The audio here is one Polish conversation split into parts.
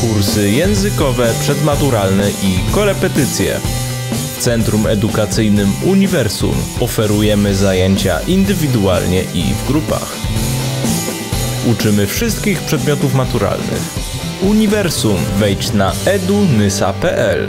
kursy językowe, przedmaturalne i korepetycje. W Centrum Edukacyjnym Uniwersum oferujemy zajęcia indywidualnie i w grupach. Uczymy wszystkich przedmiotów maturalnych. Uniwersum wejdź na edunysa.pl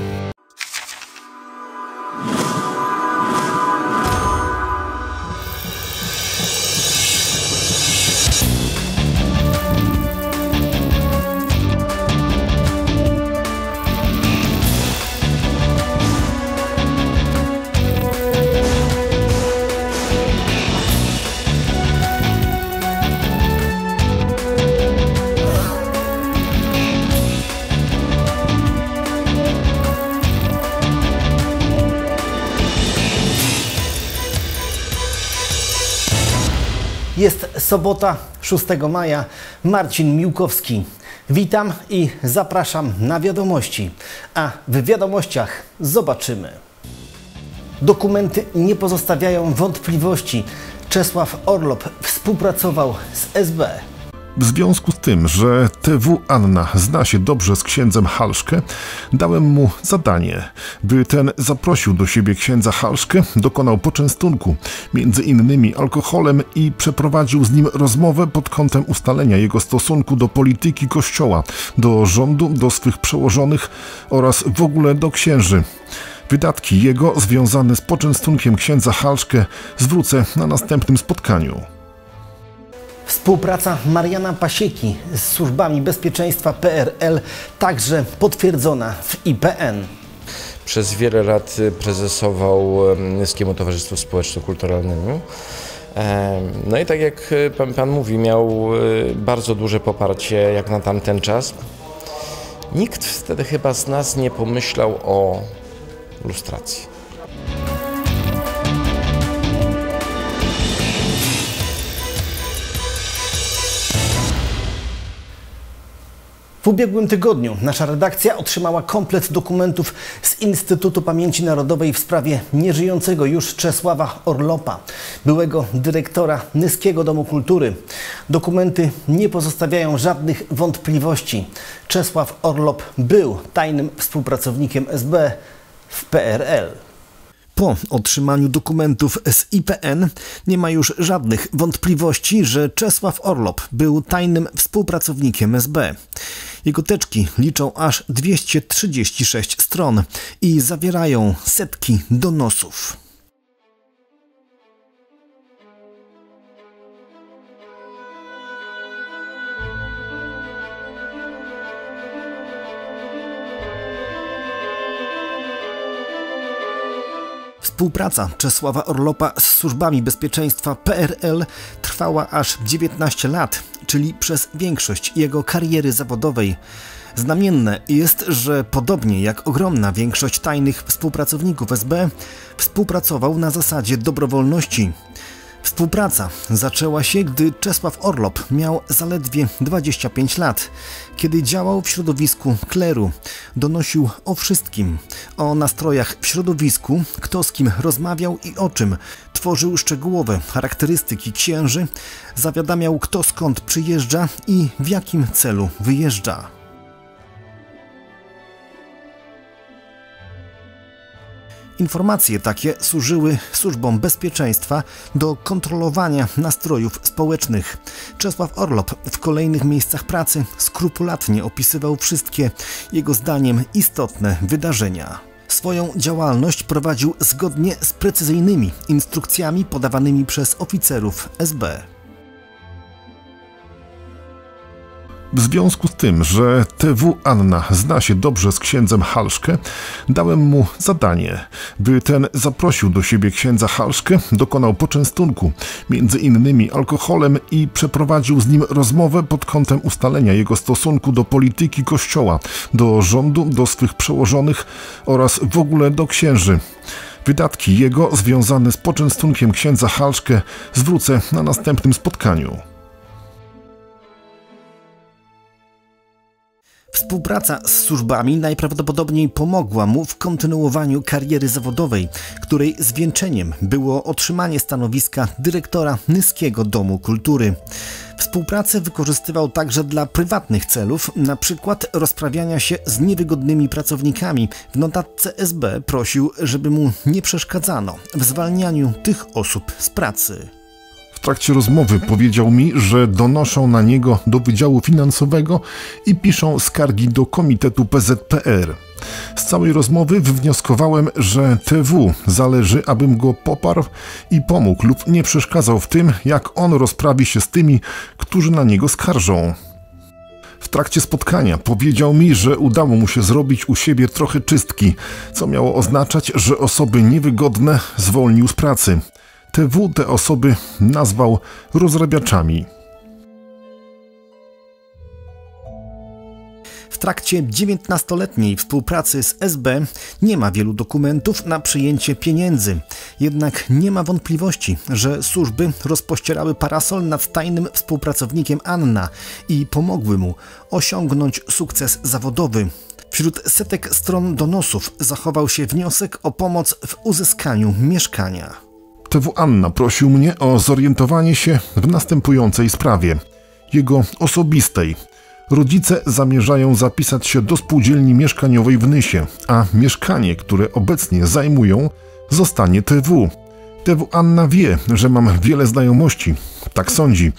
Jest sobota 6 maja. Marcin Miłkowski. Witam i zapraszam na wiadomości. A w wiadomościach zobaczymy. Dokumenty nie pozostawiają wątpliwości. Czesław Orlop współpracował z SB. W związku z tym, że TW Anna zna się dobrze z księdzem Halszkę, dałem mu zadanie, by ten zaprosił do siebie księdza Halszkę, dokonał poczęstunku, między innymi alkoholem i przeprowadził z nim rozmowę pod kątem ustalenia jego stosunku do polityki kościoła, do rządu, do swych przełożonych oraz w ogóle do księży. Wydatki jego związane z poczęstunkiem księdza Halszkę zwrócę na następnym spotkaniu. Współpraca Mariana Pasieki z służbami bezpieczeństwa PRL także potwierdzona w IPN. Przez wiele lat prezesował Niskiemu Towarzystwu Społeczno-Kulturalnemu. No i tak jak pan, pan mówi, miał bardzo duże poparcie jak na tamten czas. Nikt wtedy chyba z nas nie pomyślał o lustracji. W ubiegłym tygodniu nasza redakcja otrzymała komplet dokumentów z Instytutu Pamięci Narodowej w sprawie nieżyjącego już Czesława Orlopa, byłego dyrektora Nyskiego Domu Kultury. Dokumenty nie pozostawiają żadnych wątpliwości. Czesław Orlop był tajnym współpracownikiem SB w PRL. Po otrzymaniu dokumentów z IPN nie ma już żadnych wątpliwości, że Czesław Orlop był tajnym współpracownikiem SB. Jego teczki liczą aż 236 stron i zawierają setki donosów. Współpraca Czesława Orlopa z służbami bezpieczeństwa PRL trwała aż 19 lat, czyli przez większość jego kariery zawodowej. Znamienne jest, że podobnie jak ogromna większość tajnych współpracowników SB, współpracował na zasadzie dobrowolności. Współpraca zaczęła się, gdy Czesław Orlop miał zaledwie 25 lat, kiedy działał w środowisku kleru. Donosił o wszystkim, o nastrojach w środowisku, kto z kim rozmawiał i o czym. Tworzył szczegółowe charakterystyki księży, zawiadamiał kto skąd przyjeżdża i w jakim celu wyjeżdża. Informacje takie służyły służbom bezpieczeństwa do kontrolowania nastrojów społecznych. Czesław Orlop w kolejnych miejscach pracy skrupulatnie opisywał wszystkie, jego zdaniem, istotne wydarzenia. Swoją działalność prowadził zgodnie z precyzyjnymi instrukcjami podawanymi przez oficerów SB. W związku z tym, że TW Anna zna się dobrze z księdzem Halszkę, dałem mu zadanie, by ten zaprosił do siebie księdza Halszkę, dokonał poczęstunku, między innymi alkoholem i przeprowadził z nim rozmowę pod kątem ustalenia jego stosunku do polityki kościoła, do rządu, do swych przełożonych oraz w ogóle do księży. Wydatki jego związane z poczęstunkiem księdza Halszkę zwrócę na następnym spotkaniu. Współpraca z służbami najprawdopodobniej pomogła mu w kontynuowaniu kariery zawodowej, której zwieńczeniem było otrzymanie stanowiska dyrektora Nyskiego Domu Kultury. Współpracę wykorzystywał także dla prywatnych celów, na przykład rozprawiania się z niewygodnymi pracownikami. W notatce SB prosił, żeby mu nie przeszkadzano w zwalnianiu tych osób z pracy. Trakcie rozmowy powiedział mi, że donoszą na niego do Wydziału Finansowego i piszą skargi do Komitetu PZPR. Z całej rozmowy wywnioskowałem, że TW zależy, abym go poparł i pomógł lub nie przeszkadzał w tym, jak on rozprawi się z tymi, którzy na niego skarżą. W trakcie spotkania powiedział mi, że udało mu się zrobić u siebie trochę czystki, co miało oznaczać, że osoby niewygodne zwolnił z pracy. TW te osoby nazwał rozrabiaczami. W trakcie 19-letniej współpracy z SB nie ma wielu dokumentów na przyjęcie pieniędzy. Jednak nie ma wątpliwości, że służby rozpościerały parasol nad tajnym współpracownikiem Anna i pomogły mu osiągnąć sukces zawodowy. Wśród setek stron donosów zachował się wniosek o pomoc w uzyskaniu mieszkania. TW Anna prosił mnie o zorientowanie się w następującej sprawie. Jego osobistej. Rodzice zamierzają zapisać się do spółdzielni mieszkaniowej w Nysie, a mieszkanie, które obecnie zajmują, zostanie TW. TW Anna wie, że mam wiele znajomości, tak sądzi,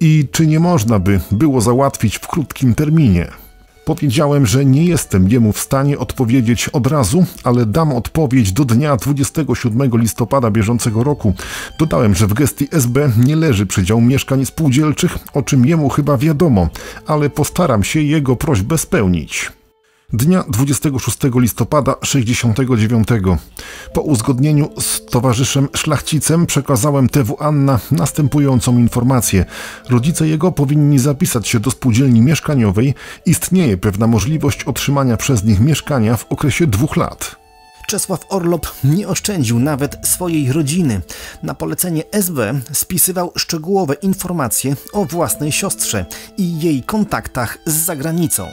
i czy nie można by było załatwić w krótkim terminie. Powiedziałem, że nie jestem jemu w stanie odpowiedzieć od razu, ale dam odpowiedź do dnia 27 listopada bieżącego roku. Dodałem, że w gestii SB nie leży przedział mieszkań spółdzielczych, o czym jemu chyba wiadomo, ale postaram się jego prośbę spełnić. Dnia 26 listopada 69. Po uzgodnieniu z towarzyszem szlachcicem przekazałem TW Anna następującą informację. Rodzice jego powinni zapisać się do spółdzielni mieszkaniowej. Istnieje pewna możliwość otrzymania przez nich mieszkania w okresie dwóch lat. Czesław Orlop nie oszczędził nawet swojej rodziny. Na polecenie SB spisywał szczegółowe informacje o własnej siostrze i jej kontaktach z zagranicą.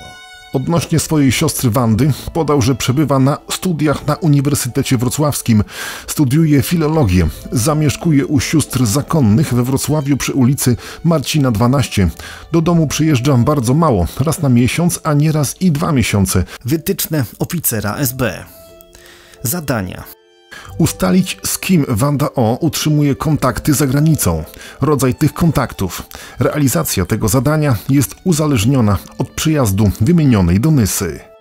Odnośnie swojej siostry Wandy podał, że przebywa na studiach na Uniwersytecie Wrocławskim. Studiuje filologię. Zamieszkuje u sióstr zakonnych we Wrocławiu przy ulicy Marcina 12. Do domu przyjeżdżam bardzo mało, raz na miesiąc, a nieraz i dwa miesiące. Wytyczne oficera SB. Zadania. Ustalić, z kim Wanda O utrzymuje kontakty za granicą, rodzaj tych kontaktów. Realizacja tego zadania jest uzależniona od przyjazdu wymienionej do Nysy.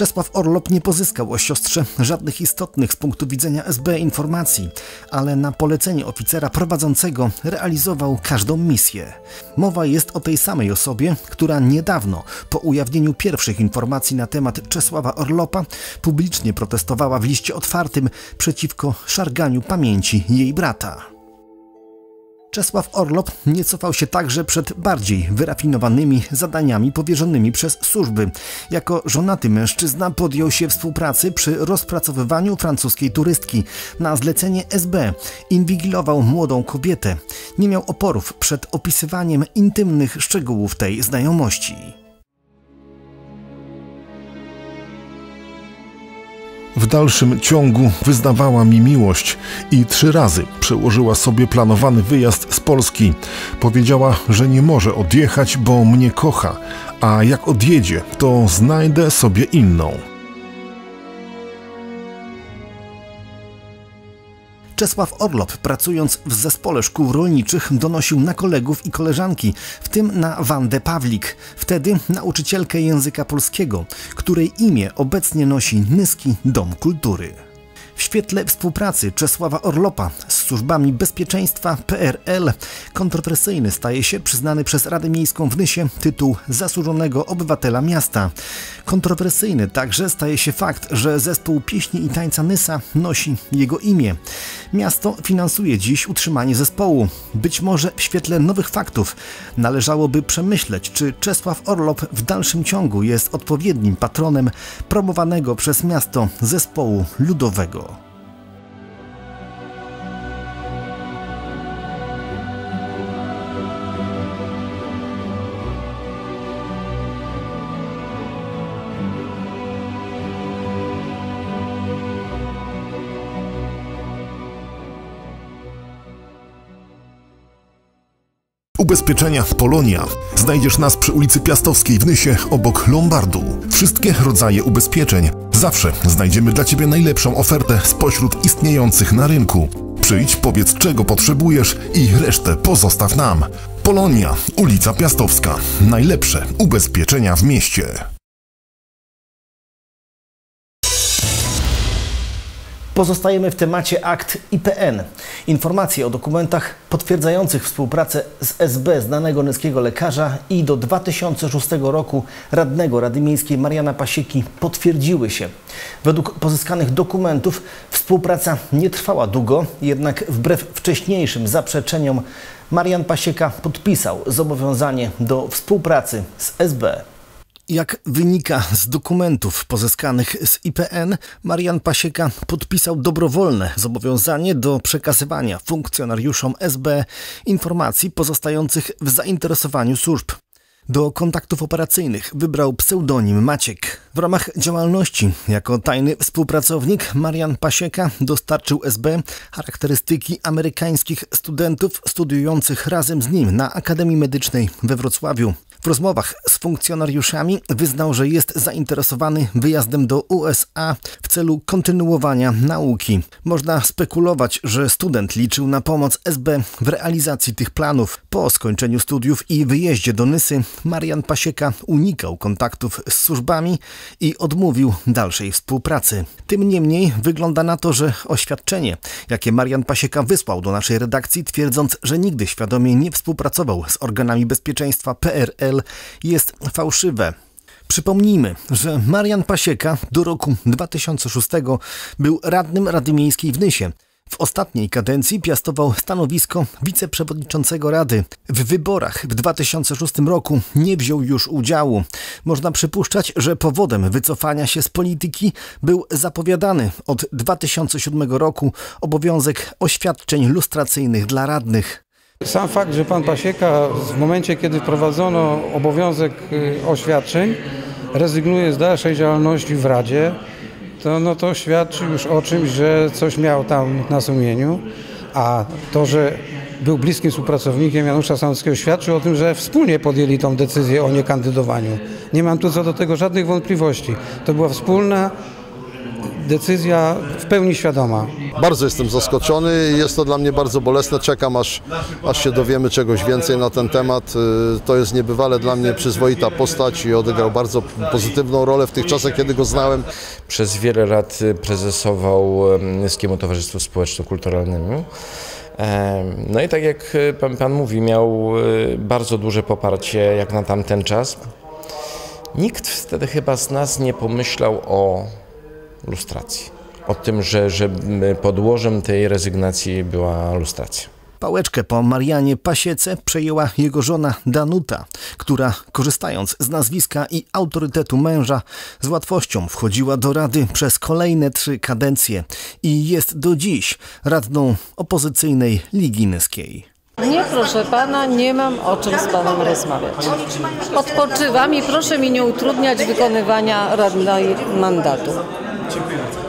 Czesław Orlop nie pozyskał o siostrze żadnych istotnych z punktu widzenia SB informacji, ale na polecenie oficera prowadzącego realizował każdą misję. Mowa jest o tej samej osobie, która niedawno, po ujawnieniu pierwszych informacji na temat Czesława Orlopa, publicznie protestowała w liście otwartym przeciwko szarganiu pamięci jej brata. Czesław Orlop nie cofał się także przed bardziej wyrafinowanymi zadaniami powierzonymi przez służby. Jako żonaty mężczyzna podjął się współpracy przy rozpracowywaniu francuskiej turystki. Na zlecenie SB inwigilował młodą kobietę. Nie miał oporów przed opisywaniem intymnych szczegółów tej znajomości. W dalszym ciągu wyznawała mi miłość i trzy razy przełożyła sobie planowany wyjazd z Polski. Powiedziała, że nie może odjechać, bo mnie kocha, a jak odjedzie, to znajdę sobie inną. Czesław Orlop, pracując w zespole szkół rolniczych, donosił na kolegów i koleżanki, w tym na Wandę Pawlik, wtedy nauczycielkę języka polskiego, której imię obecnie nosi Nyski Dom Kultury. W świetle współpracy Czesława Orlopa służbami bezpieczeństwa PRL kontrowersyjny staje się przyznany przez Radę Miejską w Nysie tytuł zasłużonego obywatela miasta. Kontrowersyjny także staje się fakt, że zespół pieśni i tańca Nysa nosi jego imię. Miasto finansuje dziś utrzymanie zespołu. Być może w świetle nowych faktów należałoby przemyśleć, czy Czesław Orlop w dalszym ciągu jest odpowiednim patronem promowanego przez miasto zespołu ludowego. Ubezpieczenia Polonia. Znajdziesz nas przy ulicy Piastowskiej w Nysie obok Lombardu. Wszystkie rodzaje ubezpieczeń. Zawsze znajdziemy dla Ciebie najlepszą ofertę spośród istniejących na rynku. Przyjdź, powiedz czego potrzebujesz i resztę pozostaw nam. Polonia, ulica Piastowska. Najlepsze ubezpieczenia w mieście. Pozostajemy w temacie akt IPN. Informacje o dokumentach potwierdzających współpracę z SB znanego nyskiego lekarza i do 2006 roku radnego Rady Miejskiej Mariana Pasieki potwierdziły się. Według pozyskanych dokumentów współpraca nie trwała długo, jednak wbrew wcześniejszym zaprzeczeniom Marian Pasieka podpisał zobowiązanie do współpracy z SB. Jak wynika z dokumentów pozyskanych z IPN, Marian Pasieka podpisał dobrowolne zobowiązanie do przekazywania funkcjonariuszom SB informacji pozostających w zainteresowaniu służb. Do kontaktów operacyjnych wybrał pseudonim Maciek. W ramach działalności jako tajny współpracownik Marian Pasieka dostarczył SB charakterystyki amerykańskich studentów studiujących razem z nim na Akademii Medycznej we Wrocławiu. W rozmowach z funkcjonariuszami wyznał, że jest zainteresowany wyjazdem do USA w celu kontynuowania nauki. Można spekulować, że student liczył na pomoc SB w realizacji tych planów. Po skończeniu studiów i wyjeździe do Nysy Marian Pasieka unikał kontaktów z służbami i odmówił dalszej współpracy. Tym niemniej wygląda na to, że oświadczenie, jakie Marian Pasieka wysłał do naszej redakcji, twierdząc, że nigdy świadomie nie współpracował z organami bezpieczeństwa PRL, jest fałszywe. Przypomnijmy, że Marian Pasieka do roku 2006 był radnym Rady Miejskiej w Nysie. W ostatniej kadencji piastował stanowisko wiceprzewodniczącego Rady. W wyborach w 2006 roku nie wziął już udziału. Można przypuszczać, że powodem wycofania się z polityki był zapowiadany od 2007 roku obowiązek oświadczeń lustracyjnych dla radnych. Sam fakt, że pan Pasieka w momencie, kiedy wprowadzono obowiązek y, oświadczeń, rezygnuje z dalszej działalności w Radzie, to, no to świadczy już o czymś, że coś miał tam na sumieniu, a to, że był bliskim współpracownikiem Janusza Sanockiego świadczy o tym, że wspólnie podjęli tą decyzję o niekandydowaniu. Nie mam tu co do tego żadnych wątpliwości. To była wspólna decyzja w pełni świadoma. Bardzo jestem zaskoczony i jest to dla mnie bardzo bolesne. Czekam aż, aż się dowiemy czegoś więcej na ten temat. Y, to jest niebywale dla mnie przyzwoita postać i odegrał bardzo pozytywną rolę w tych czasach, kiedy go znałem. Przez wiele lat prezesował Nyskiemu Towarzystwu Społeczno-Kulturalnemu. No i tak jak pan, pan mówi, miał y, bardzo duże poparcie jak na tamten czas. Nikt wtedy chyba z nas nie pomyślał o lustracji. O tym, że, że podłożem tej rezygnacji była lustracja. Pałeczkę po Marianie Pasiece przejęła jego żona Danuta, która korzystając z nazwiska i autorytetu męża z łatwością wchodziła do rady przez kolejne trzy kadencje i jest do dziś radną opozycyjnej Ligi Nyskiej. Nie, proszę pana, nie mam o czym z panem rozmawiać. Odpoczywam i proszę mi nie utrudniać wykonywania radnej mandatu. Dziękuję bardzo.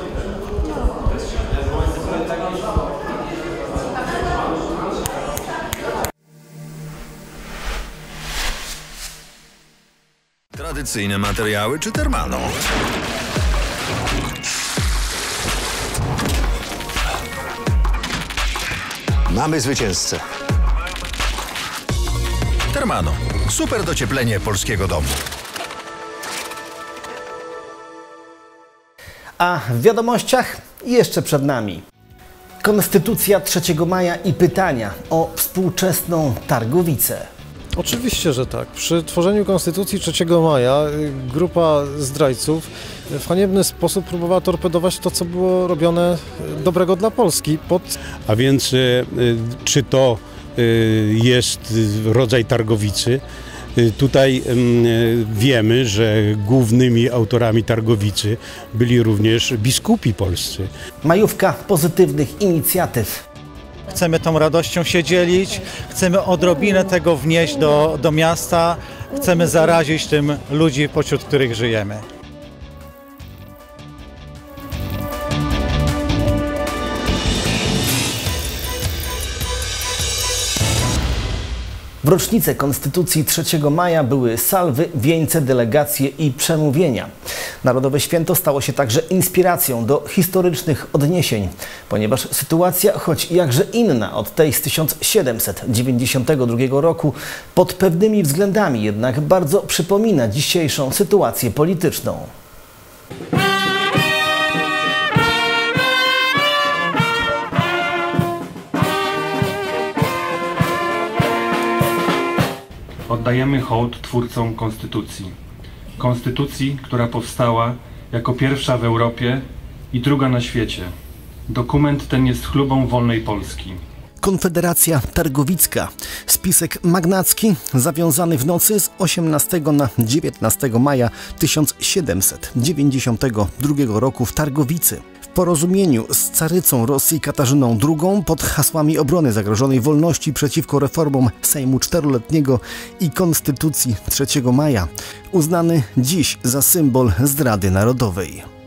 Tradycyjne materiały czy termano? Mamy zwycięzcę. Termano. Super docieplenie polskiego domu. A w wiadomościach jeszcze przed nami. Konstytucja 3 maja i pytania o współczesną Targowicę. Oczywiście, że tak. Przy tworzeniu Konstytucji 3 maja y, grupa zdrajców w haniebny sposób próbowała torpedować to, co było robione y, dobrego dla Polski. Pod... A więc y, czy to jest rodzaj targowicy? Y, tutaj y, wiemy, że głównymi autorami Targowicy byli również biskupi polscy. Majówka pozytywnych inicjatyw. Chcemy tą radością się dzielić, chcemy odrobinę tego wnieść do, do miasta, chcemy zarazić tym ludzi, pośród których żyjemy. W rocznicę Konstytucji 3 maja były salwy, wieńce, delegacje i przemówienia. Narodowe Święto stało się także inspiracją do historycznych odniesień, ponieważ sytuacja, choć jakże inna od tej z 1792 roku, pod pewnymi względami jednak bardzo przypomina dzisiejszą sytuację polityczną. Oddajemy hołd twórcom Konstytucji. Konstytucji, która powstała jako pierwsza w Europie i druga na świecie. Dokument ten jest chlubą wolnej Polski. Konfederacja Targowicka. Spisek magnacki zawiązany w nocy z 18 na 19 maja 1792 roku w Targowicy. W porozumieniu z carycą Rosji Katarzyną II pod hasłami obrony zagrożonej wolności przeciwko reformom Sejmu Czteroletniego i Konstytucji 3 maja, uznany dziś za symbol zdrady narodowej.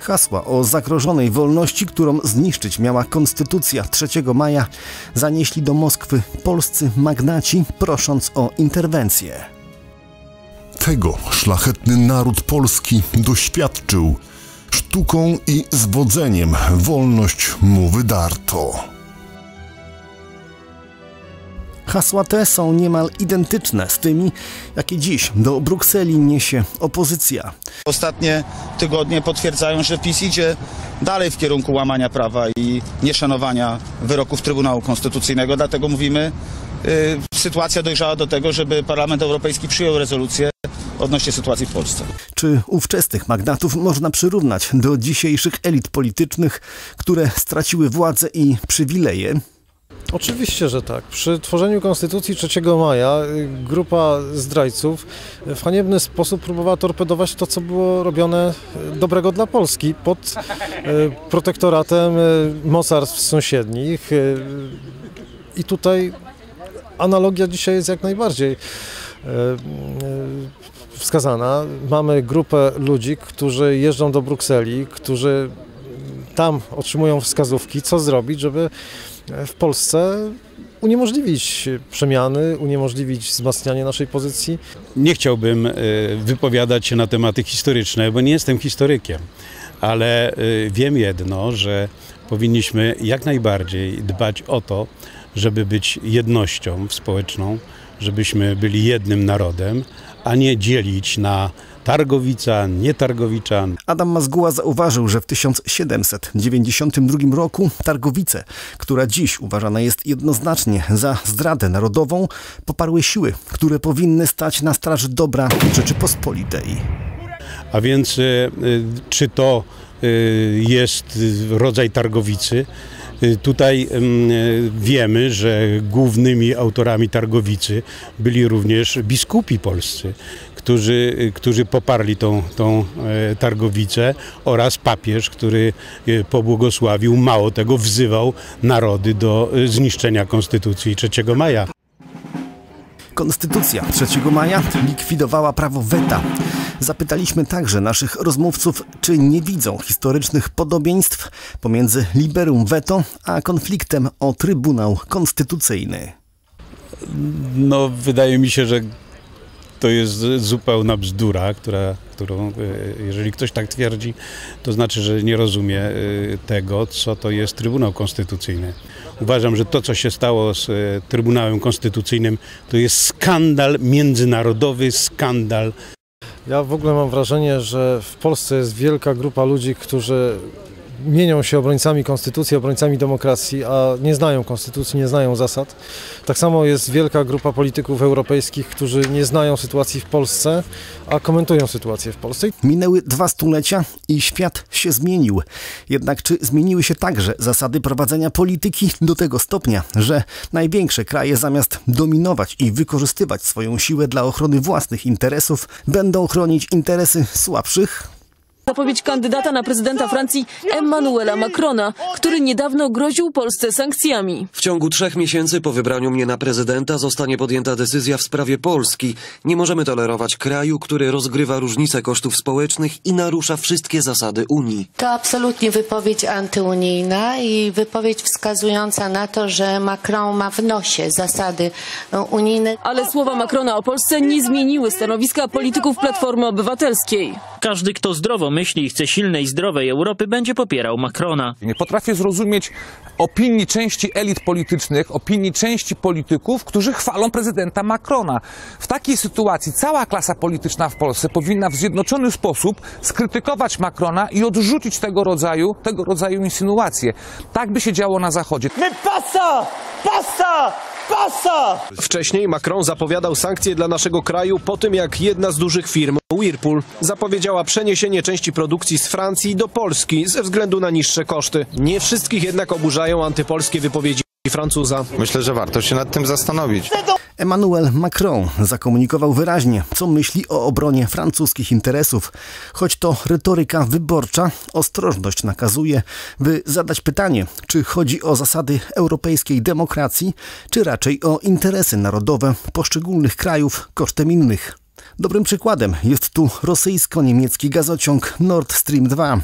Hasła o zagrożonej wolności, którą zniszczyć miała Konstytucja 3 maja, zanieśli do Moskwy polscy magnaci, prosząc o interwencję. Tego szlachetny naród polski doświadczył. Sztuką i zwodzeniem wolność mu wydarto. Hasła te są niemal identyczne z tymi, jakie dziś do Brukseli niesie opozycja. Ostatnie tygodnie potwierdzają, że PiS idzie dalej w kierunku łamania prawa i nieszanowania wyroków Trybunału Konstytucyjnego. Dlatego mówimy, y, sytuacja dojrzała do tego, żeby Parlament Europejski przyjął rezolucję odnośnie sytuacji w Polsce. Czy ówczesnych magnatów można przyrównać do dzisiejszych elit politycznych, które straciły władzę i przywileje? Oczywiście, że tak. Przy tworzeniu Konstytucji 3 maja y, grupa zdrajców w haniebny sposób próbowała torpedować to, co było robione y, dobrego dla Polski pod y, protektoratem mocarstw sąsiednich. I tutaj analogia dzisiaj jest jak najbardziej wskazana. Mamy grupę ludzi, którzy jeżdżą do Brukseli, którzy tam otrzymują wskazówki, co zrobić, żeby w Polsce uniemożliwić przemiany, uniemożliwić wzmacnianie naszej pozycji. Nie chciałbym e, wypowiadać się na tematy historyczne, bo nie jestem historykiem, ale e, wiem jedno, że powinniśmy jak najbardziej dbać o to, żeby być jednością społeczną, żebyśmy byli jednym narodem, a nie dzielić na Targowica, nie Targowiczan. Adam Mazguła zauważył, że w 1792 roku Targowice, która dziś uważana jest jednoznacznie za zdradę narodową, poparły siły, które powinny stać na straży dobra Rzeczypospolitej. A więc e, e, czy to e, jest rodzaj targowicy? Tutaj wiemy, że głównymi autorami targowicy byli również biskupi polscy, którzy, którzy poparli tą, tą e, targowicę oraz papież, który e, pobłogosławił, mało tego wzywał narody do e, zniszczenia Konstytucji 3 maja. Konstytucja 3 maja likwidowała prawo weta. Zapytaliśmy także naszych rozmówców, czy nie widzą historycznych podobieństw pomiędzy liberum veto a konfliktem o Trybunał Konstytucyjny. No, wydaje mi się, że to jest zupełna bzdura, która, którą, e, jeżeli ktoś tak twierdzi, to znaczy, że nie rozumie e, tego, co to jest Trybunał Konstytucyjny. Uważam, że to, co się stało z e, Trybunałem Konstytucyjnym, to jest skandal międzynarodowy, skandal. Ja w ogóle mam wrażenie, że w Polsce jest wielka grupa ludzi, którzy mienią się obrońcami konstytucji, obrońcami demokracji, a nie znają konstytucji, nie znają zasad. Tak samo jest wielka grupa polityków europejskich, którzy nie znają sytuacji w Polsce, a komentują sytuację w Polsce. Minęły dwa stulecia i świat się zmienił. Jednak czy zmieniły się także zasady prowadzenia polityki do tego stopnia, że największe kraje zamiast dominować i wykorzystywać swoją siłę dla ochrony własnych interesów, będą chronić interesy słabszych? Zapowiedź kandydata na prezydenta Francji Emmanuela Macrona, który niedawno groził Polsce sankcjami. W ciągu trzech miesięcy po wybraniu mnie na prezydenta zostanie podjęta decyzja w sprawie Polski. Nie możemy tolerować kraju, który rozgrywa różnice kosztów społecznych i narusza wszystkie zasady Unii. To absolutnie wypowiedź antyunijna i wypowiedź wskazująca na to, że Macron ma w nosie zasady unijne. Ale słowa Macrona o Polsce nie zmieniły stanowiska polityków Platformy Obywatelskiej. Każdy, kto zdrowo myśli i chce silnej, zdrowej Europy, będzie popierał Macrona. Nie potrafię zrozumieć opinii części elit politycznych, opinii części polityków, którzy chwalą prezydenta Macrona. W takiej sytuacji cała klasa polityczna w Polsce powinna w zjednoczony sposób skrytykować Macrona i odrzucić tego rodzaju, tego rodzaju insynuacje. Tak by się działo na Zachodzie. My pasa! Pasa! Pasa! Wcześniej Macron zapowiadał sankcje dla naszego kraju po tym, jak jedna z dużych firm, Whirlpool, zapowiedziała przeniesienie części produkcji z Francji do Polski ze względu na niższe koszty. Nie wszystkich jednak oburzają antypolskie wypowiedzi Francuza. Myślę, że warto się nad tym zastanowić. Emmanuel Macron zakomunikował wyraźnie, co myśli o obronie francuskich interesów. Choć to retoryka wyborcza, ostrożność nakazuje, by zadać pytanie, czy chodzi o zasady europejskiej demokracji, czy raczej o interesy narodowe poszczególnych krajów kosztem innych. Dobrym przykładem jest tu rosyjsko-niemiecki gazociąg Nord Stream 2.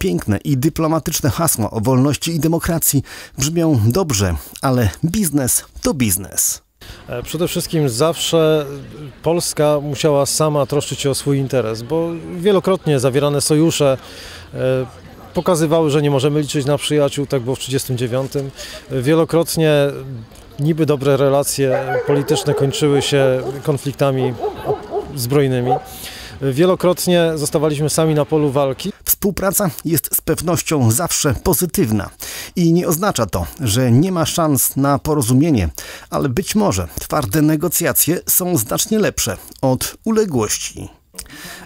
Piękne i dyplomatyczne hasła o wolności i demokracji brzmią dobrze, ale biznes to biznes. Przede wszystkim zawsze Polska musiała sama troszczyć się o swój interes, bo wielokrotnie zawierane sojusze pokazywały, że nie możemy liczyć na przyjaciół, tak było w 1939. Wielokrotnie niby dobre relacje polityczne kończyły się konfliktami zbrojnymi. Wielokrotnie zostawaliśmy sami na polu walki. Współpraca jest z pewnością zawsze pozytywna i nie oznacza to, że nie ma szans na porozumienie, ale być może twarde negocjacje są znacznie lepsze od uległości.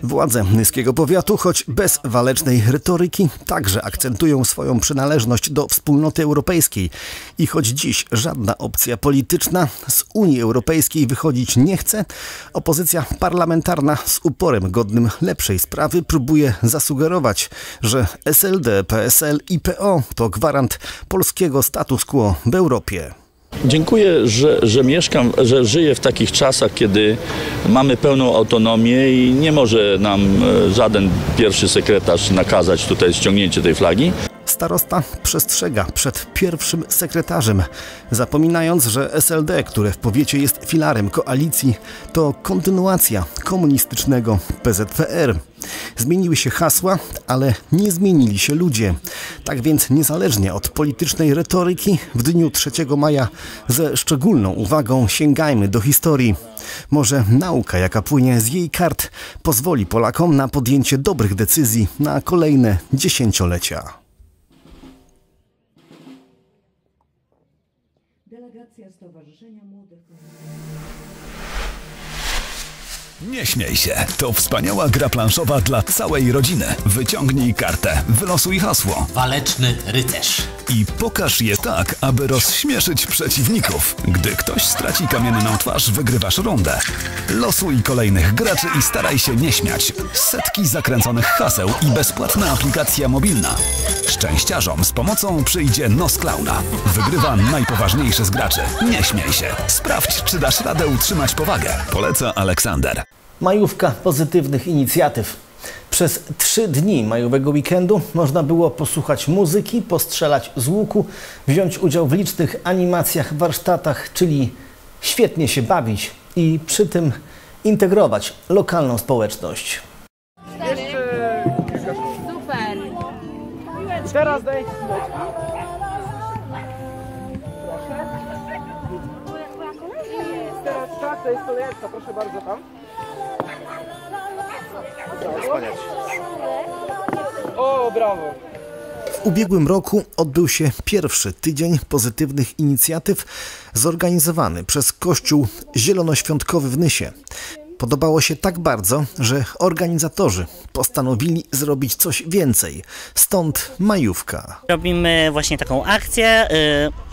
Władze Nyskiego Powiatu, choć bez walecznej retoryki, także akcentują swoją przynależność do wspólnoty europejskiej. I choć dziś żadna opcja polityczna z Unii Europejskiej wychodzić nie chce, opozycja parlamentarna z uporem godnym lepszej sprawy próbuje zasugerować, że SLD, PSL i PO to gwarant polskiego status quo w Europie. Dziękuję, że, że mieszkam, że żyję w takich czasach, kiedy mamy pełną autonomię i nie może nam e, żaden pierwszy sekretarz nakazać tutaj ściągnięcie tej flagi. Starosta przestrzega przed pierwszym sekretarzem, zapominając, że SLD, które w powiecie jest filarem koalicji, to kontynuacja komunistycznego PZPR. Zmieniły się hasła, ale nie zmienili się ludzie. Tak więc niezależnie od politycznej retoryki, w dniu 3 maja ze szczególną uwagą sięgajmy do historii. Może nauka, jaka płynie z jej kart, pozwoli Polakom na podjęcie dobrych decyzji na kolejne dziesięciolecia. Nie śmiej się, to wspaniała gra planszowa dla całej rodziny. Wyciągnij kartę, wylosuj hasło. Waleczny rycerz. I pokaż je tak, aby rozśmieszyć przeciwników. Gdy ktoś straci kamienną twarz, wygrywasz rundę. Losuj kolejnych graczy i staraj się nie śmiać. Setki zakręconych haseł i bezpłatna aplikacja mobilna. Szczęściarzom z pomocą przyjdzie nos klauna. Wygrywa najpoważniejszy z graczy. Nie śmiej się. Sprawdź, czy dasz radę utrzymać powagę. Poleca Aleksander. Majówka pozytywnych inicjatyw. Przez trzy dni majowego weekendu można było posłuchać muzyki, postrzelać z łuku, wziąć udział w licznych animacjach, warsztatach, czyli świetnie się bawić i przy tym integrować lokalną społeczność. Super. Teraz daj. Teraz tak, to jest kolejeczka, proszę bardzo tam. Wspaniale. O, brawo. W ubiegłym roku odbył się pierwszy tydzień pozytywnych inicjatyw zorganizowany przez Kościół Zielonoświątkowy w Nysie. Podobało się tak bardzo, że organizatorzy postanowili zrobić coś więcej. Stąd majówka. Robimy właśnie taką akcję,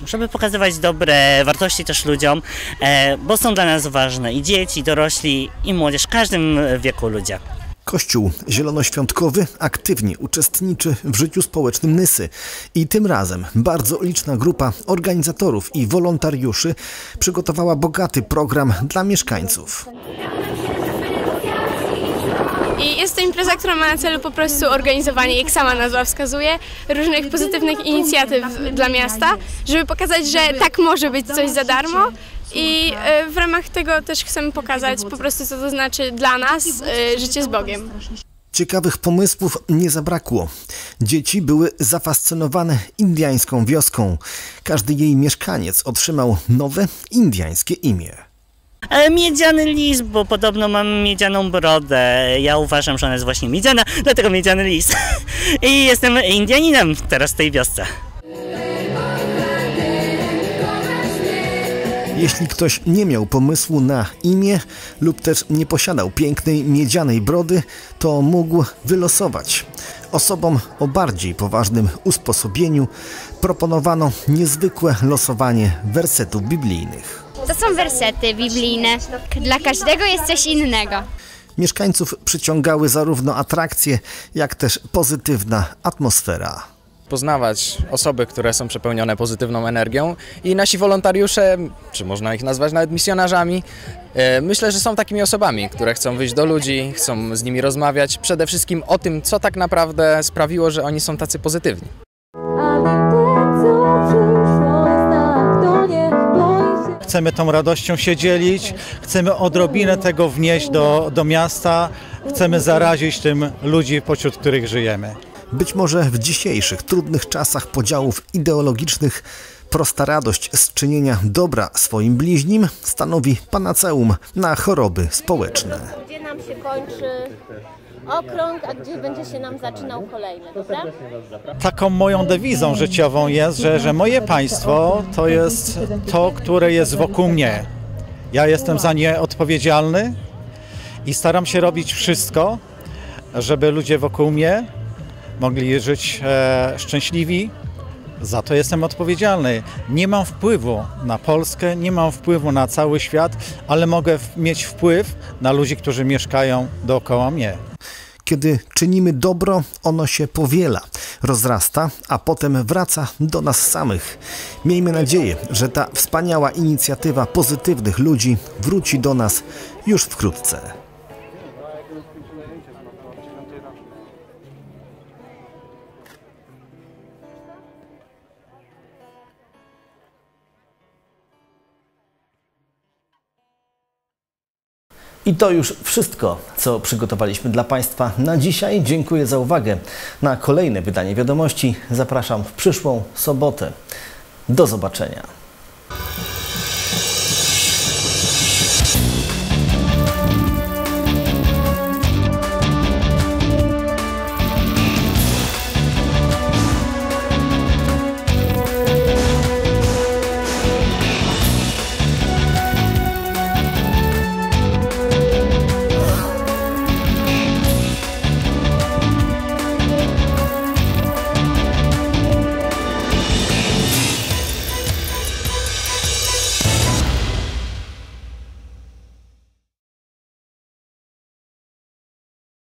y, żeby pokazywać dobre wartości też ludziom, e, bo są dla nas ważne i dzieci, i dorośli, i młodzież, w każdym wieku ludzie. Kościół Zielonoświątkowy aktywnie uczestniczy w życiu społecznym Nysy i tym razem bardzo liczna grupa organizatorów i wolontariuszy przygotowała bogaty program dla mieszkańców. I jest to impreza, która ma na celu po prostu organizowanie, jak sama nazwa wskazuje, różnych pozytywnych inicjatyw dla miasta, żeby pokazać, że tak może być coś za darmo i e, w ramach tego też chcemy pokazać po prostu, co to znaczy dla nas e, życie z Bogiem. Ciekawych pomysłów nie zabrakło. Dzieci były zafascynowane indiańską wioską. Każdy jej mieszkaniec otrzymał nowe indiańskie imię. E, Miedziany lis, bo podobno mam miedzianą brodę. Ja uważam, że ona jest właśnie miedziana, dlatego miedziany lis. I jestem Indianinem teraz w tej wiosce. Jeśli ktoś nie miał pomysłu na imię lub też nie posiadał pięknej miedzianej brody, to mógł wylosować. Osobom o bardziej poważnym usposobieniu proponowano niezwykłe losowanie wersetów biblijnych. To są wersety biblijne. Dla każdego jest coś innego. Mieszkańców przyciągały zarówno atrakcje, jak też pozytywna atmosfera. Poznawać osoby, które są przepełnione pozytywną energią i nasi wolontariusze, czy można ich nazwać nawet misjonarzami, e, myślę, że są takimi osobami, które chcą wyjść do ludzi, chcą z nimi rozmawiać, przede wszystkim o tym, co tak naprawdę sprawiło, że oni są tacy pozytywni. Chcemy tą radością się dzielić, chcemy odrobinę tego wnieść do, do miasta, chcemy zarazić tym ludzi, pośród których żyjemy. Być może w dzisiejszych trudnych czasach podziałów ideologicznych prosta radość z czynienia dobra swoim bliźnim stanowi panaceum na choroby społeczne. Gdzie nam się kończy okrąg, a gdzie będzie się nam zaczynał kolejny, dobra? Taką moją dewizą życiową jest, że, że moje państwo to jest to, które jest wokół mnie. Ja jestem za nie odpowiedzialny i staram się robić wszystko, żeby ludzie wokół mnie mogli żyć e, szczęśliwi. Za to jestem odpowiedzialny. Nie mam wpływu na Polskę, nie mam wpływu na cały świat, ale mogę mieć wpływ na ludzi, którzy mieszkają dookoła mnie. Kiedy czynimy dobro, ono się powiela, rozrasta, a potem wraca do nas samych. Miejmy nadzieję, że ta wspaniała inicjatywa pozytywnych ludzi wróci do nas już wkrótce. I to już wszystko, co przygotowaliśmy dla Państwa na dzisiaj. Dziękuję za uwagę. Na kolejne wydanie wiadomości zapraszam w przyszłą sobotę. Do zobaczenia.